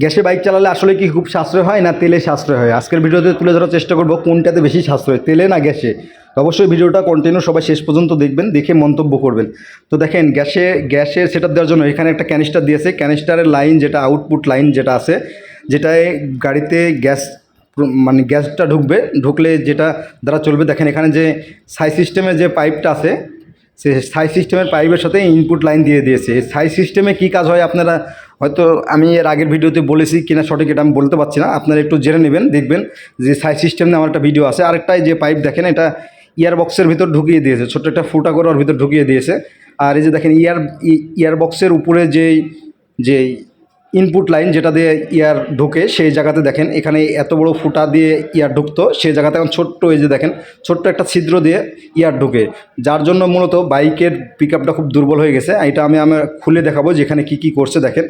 গ্যাসে বাইক চালালে আসলে কি খুব সাশ্রয় হয় না তেলে সাশ্রয় হয়? আজকের ভিডিওতে তুলে ধরার চেষ্টা করব কোনটাতে বেশি সাশ্রয়, তেলে না গ্যাসে। অবশ্যই ভিডিওটা কন্টিনিউ সবাই শেষ পর্যন্ত দেখবেন, দেখে মন্তব্য করবেন। তো দেখেন, গ্যাসে, গ্যাসের সেটা দেওয়ার জন্য এখানে একটা ক্যানিস্টার দিয়েছে। ক্যানিস্টারের লাইন যেটা আউটপুট লাইন যেটা আছে, যেটায় গাড়িতে গ্যাস মানে গ্যাসটা ঢুকবে, ঢুকলে যেটা দ্বারা চলবে, দেখেন এখানে যে সাই সিস্টেমের যে পাইপটা আছে সে সাই সিস্টেমের পাইপের সাথে ইনপুট লাইন দিয়ে দিয়েছে। সাই সিস্টেমে কি কাজ হয় আপনারা হয়তো আমি এর আগের ভিডিওতে বলেছি কিনা সঠিক এটা আমি বলতে পারছি না। আপনারা একটু জেনে নেবেন, দেখবেন যে সাই সিস্টেম নিয়ে আমার একটা ভিডিও আছে। আরেকটাই যে পাইপ দেখেন, এটা ইয়ার বক্সের ভিতর ঢুকিয়ে দিয়েছে। ছোট্ট একটা ফুটা করে ওর ভিতর ঢুকিয়ে দিয়েছে। আর এই যে দেখেন ইয়ার ইয়ার বক্সের উপরে যেই যে ইনপুট লাইন যেটা দিয়ে ইয়ার ঢুকে, সেই জায়গাতে দেখেন, এখানে এত বড় ফুটা দিয়ে ইয়ার ঢুকতো, সেই জায়গাতে এখন ছোট্ট এই যে দেখেন, ছোট্ট একটা ছিদ্র দিয়ে ইয়ার ঢুকে। যার জন্য মূলত বাইকের পিক খুব দুর্বল হয়ে গেছে। এটা আমি আমার খুলে দেখাবো যেখানে কি কি করছে, দেখেন।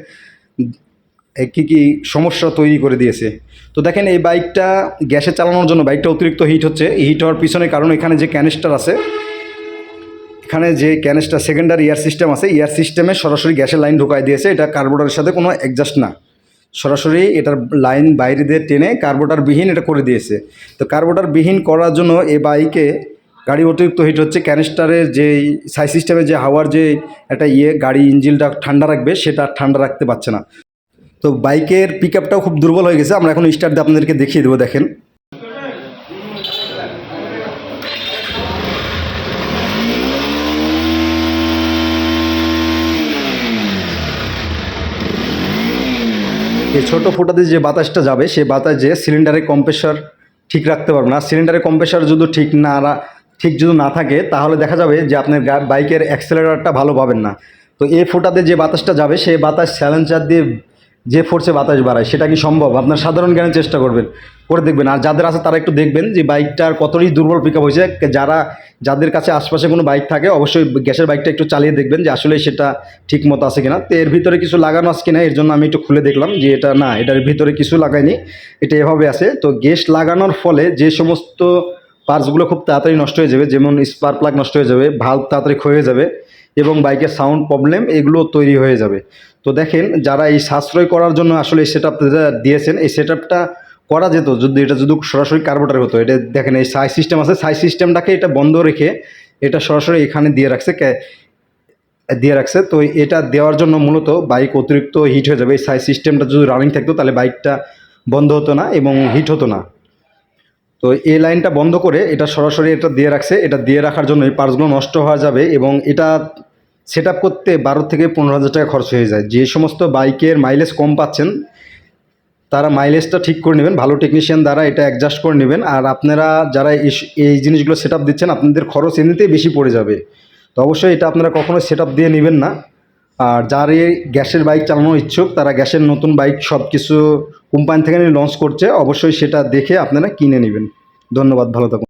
কী কী সমস্যা তৈরি করে দিয়েছে। তো দেখেন, এই বাইকটা গ্যাসে চালানোর জন্য, বাইকটা অতিরিক্ত হিট হচ্ছে। হিট হওয়ার পিছনে কারণ এখানে যে ক্যানিস্টার আছে এখানে যে ক্যানেসটা সেকেন্ডারি এয়ার সিস্টেম আছে এয়ার সিস্টেমে সরাসরি গ্যাসের লাইন ঢুকাই দিয়েছে, এটা কার্বোটারের সাথে কোনো অ্যাডজাস্ট না। সরাসরি এটার লাইন বাইরে দিয়ে টেনে কার্বোটার বিহীন এটা করে দিয়েছে। তো কার্বোটার বিহীন করার জন্য এ বাইকে গাড়ি অতিরিক্ত হিট হচ্ছে ক্যানিস্টারের যে সাই সিস্টেমে যে হাওয়ার যে একটা ইয়ে গাড়ি ইঞ্জিনটা ঠান্ডা রাখবে, সেটা ঠান্ডা রাখতে পারছে না। তো বাইকের পিক খুব দুর্বল হয়ে গেছে, আমরা এখন স্টার্ট দিয়ে আপনাদেরকে দেখিয়ে দেবো, দেখেন। এই ছোটো ফুটাতে যে বাতাসটা যাবে, সেই বাতাস যে সিলিন্ডারের কম্প্রেসার ঠিক রাখতে পারবে না। সিলিন্ডারের কম্প্রেসার যদি ঠিক না ঠিক যদি না থাকে, তাহলে দেখা যাবে যে আপনার বাইকের অ্যাক্সেলারেটরটা ভালো পাবেন না। তো এই ফোটাতে যে বাতাসটা যাবে, সেই বাতাস স্যালেন্সার দিয়ে যে ফোর্সে বাতাস বাড়ায়, সেটা কি সম্ভব? আপনার সাধারণ জ্ঞানের চেষ্টা করবেন, করে দেখবেন। আর যাদের আছে তারা একটু দেখবেন যে বাইকটার কতটাই দুর্বল পিক আপ হয়েছে। যারা, যাদের কাছে আশপাশে কোনো বাইক থাকে, অবশ্যই গ্যাসের বাইকটা একটু চালিয়ে দেখবেন যে আসলে সেটা ঠিক মতো আছে কিনা। তো এর ভিতরে কিছু লাগানো আছে কিনা, এর জন্য আমি একটু খুলে দেখলাম যে এটা না, এটার ভিতরে কিছু লাগায়নি, এটা এভাবে আছে। তো গ্যাস লাগানোর ফলে যে সমস্ত পার্টসগুলো খুব তাড়াতাড়ি নষ্ট হয়ে যাবে, যেমন স্পার প্লাগ নষ্ট হয়ে যাবে ভাল্ব তাড়াতাড়ি ক্ষয়ে যাবে এবং বাইকের সাউন্ড প্রবলেম এগুলো তৈরি হয়ে যাবে। তো দেখেন, যারা এই সাশ্রয় করার জন্য আসলে সেট দিয়েছেন, এই সেট আপটা করা যেত যদি, এটা যদি সরাসরি কার্বোটার হতো। এটা দেখেন, এই সাই সিস্টেম আছে সাই সিস্টেমটাকে এটা বন্ধ রেখে এটা সরাসরি এখানে দিয়ে রাখছে দিয়ে রাখছে। তো এটা দেওয়ার জন্য মূলত বাইক অতিরিক্ত হিট হয়ে যাবে। এই সাই সিস্টেমটা যদি রানিং থাকতো, তাহলে বাইকটা বন্ধ হতো না এবং হিট হতো না। তো এই লাইনটা বন্ধ করে এটা সরাসরি এটা দিয়ে রাখছে। এটা দিয়ে রাখার জন্য এই পার্টসগুলো নষ্ট হওয়া যাবে এবং এটা সেট আপ করতে বারো থেকে পনেরো হাজার টাকা খরচ হয়ে যায়। যে সমস্ত বাইকের মাইলেজ কম পাচ্ছেন, তারা মাইলেজটা ঠিক করে নেবেন। ভালো টেকনিশিয়ান দ্বারা এটা অ্যাডজাস্ট করে নেবেন। আর আপনারা যারা এই জিনিসগুলো সেট আপ দিচ্ছেন, আপনাদের খরচ এমনিতেই বেশি পড়ে যাবে। তো অবশ্যই এটা আপনারা কখনো সেট দিয়ে নেবেন না। আর যার এই গ্যাসের বাইক চালানোর ইচ্ছুক, তারা গ্যাসের নতুন বাইক সব কিছু কোম্পানি থেকে লঞ্চ করছে, অবশ্যই সেটা দেখে আপনারা কিনে নেবেন। ধন্যবাদ, ভালো থাকুন।